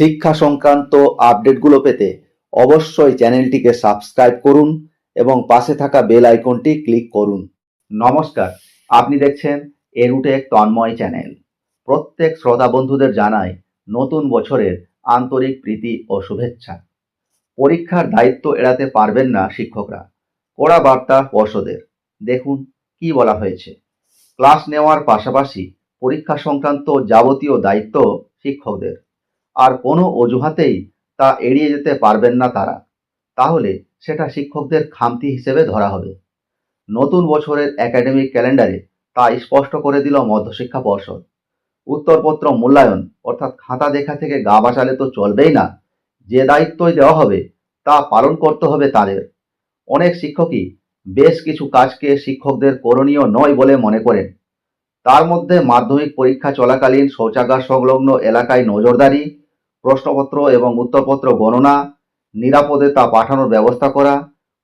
শিক্ষা সংক্রান্ত আপডেটগুলো পেতে অবশ্যই চ্যানেলটিকে সাবস্ক্রাইব করুন এবং পাশে থাকা বেল আইকনটি ক্লিক করুন। নমস্কার, আপনি দেখছেন এরুটেক তন্ময় চ্যানেল। প্রত্যেক শ্রোতা বন্ধুদের জানাই নতুন বছরের আন্তরিক প্রীতি ও শুভেচ্ছা। পরীক্ষার দায়িত্ব এড়াতে পারবেন না শিক্ষকরা। কড়া বার্তা পর্ষদের। দেখুন কি বলা হয়েছে। ক্লাস নেওয়ার পাশাপাশি পরীক্ষা সংক্রান্ত যাবতীয় দায়িত্ব শিক্ষকদের। আর কোনো অজুহাতেই তা এড়িয়ে যেতে পারবেন না তারা। তাহলে সেটা শিক্ষকদের খামতি হিসেবে ধরা হবে। নতুন বছরের একাডেমিক ক্যালেন্ডারে তা স্পষ্ট করে দিল মধ্যশিক্ষা পর্ষদ। উত্তরপত্র মূল্যায়ন, অর্থাৎ খাতা দেখা থেকে গা বাঁচালে তো চলবেই না, যে দায়িত্বই দেওয়া হবে তা পালন করতে হবে তাদের। অনেক শিক্ষকই বেশ কিছু কাজকে শিক্ষকদের করণীয় নয় বলে মনে করেন। তার মধ্যে মাধ্যমিক পরীক্ষা চলাকালীন শৌচাগার সংলগ্ন এলাকায় নজরদারি প্রশ্নপত্র এবং উত্তরপত্র গণনা নিরাপদে তা পাঠানোর ব্যবস্থা করা,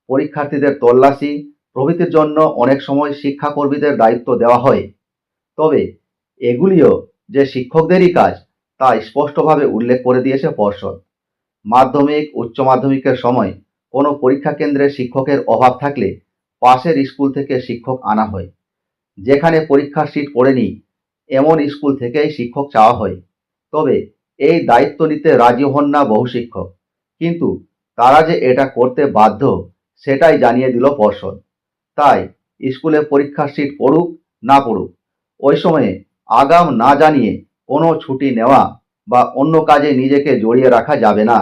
পরীক্ষার্থীদের তল্লাশি, প্রভৃতির জন্য অনেক সময় শিক্ষাকর্মীদের দায়িত্ব দেওয়া হয়। তবে এগুলিও যে শিক্ষকদেরই কাজ, তা স্পষ্টভাবে উল্লেখ করে দিয়েছে পর্ষদ। মাধ্যমিক, উচ্চ মাধ্যমিকের সময় কোনো পরীক্ষা কেন্দ্রে শিক্ষকের অভাব থাকলে পাশের স্কুল থেকে শিক্ষক আনা হয়। যেখানে পরীক্ষার সিট পড়েনি, এমন স্কুল থেকেই শিক্ষক চাওয়া হয়। তবে এই দায়িত্ব নিতে রাজি হন না বহু শিক্ষক। কিন্তু তারা যে এটা করতে বাধ্য, সেটাই জানিয়ে দিল পর্ষদ। তাই স্কুলে পরীক্ষার সিট পড়ুক না পড়ুক, ওই সময়ে আগাম না জানিয়ে কোনো ছুটি নেওয়া বা অন্য কাজে নিজেকে জড়িয়ে রাখা যাবে না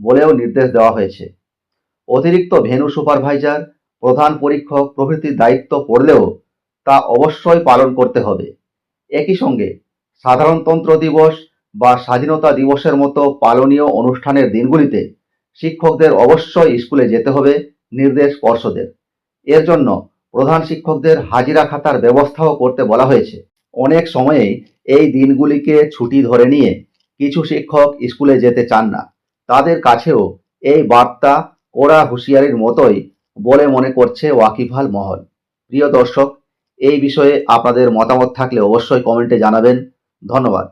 বলেও নির্দেশ দেওয়া হয়েছে। অতিরিক্ত ভেনু সুপারভাইজার, প্রধান পরীক্ষক প্রভৃতির দায়িত্ব পড়লেও তা অবশ্যই পালন করতে হবে। একই সঙ্গে সাধারণতন্ত্র দিবস বা স্বাধীনতা দিবসের মতো পালনীয় অনুষ্ঠানের দিনগুলিতে শিক্ষকদের অবশ্যই স্কুলে যেতে হবে, নির্দেশ পর্ষদের। এর জন্য প্রধান শিক্ষকদের হাজিরা খাতার ব্যবস্থাও করতে বলা হয়েছে। অনেক সময়েই এই দিনগুলিকে ছুটি ধরে নিয়ে কিছু শিক্ষক স্কুলে যেতে চান না। তাদের কাছেও এই বার্তা কড়া হুঁশিয়ারির মতোই বলে মনে করছে ওয়াকিফাল মহল। প্রিয় দর্শক, এই বিষয়ে আপনাদের মতামত থাকলে অবশ্যই কমেন্টে জানাবেন। ধন্যবাদ।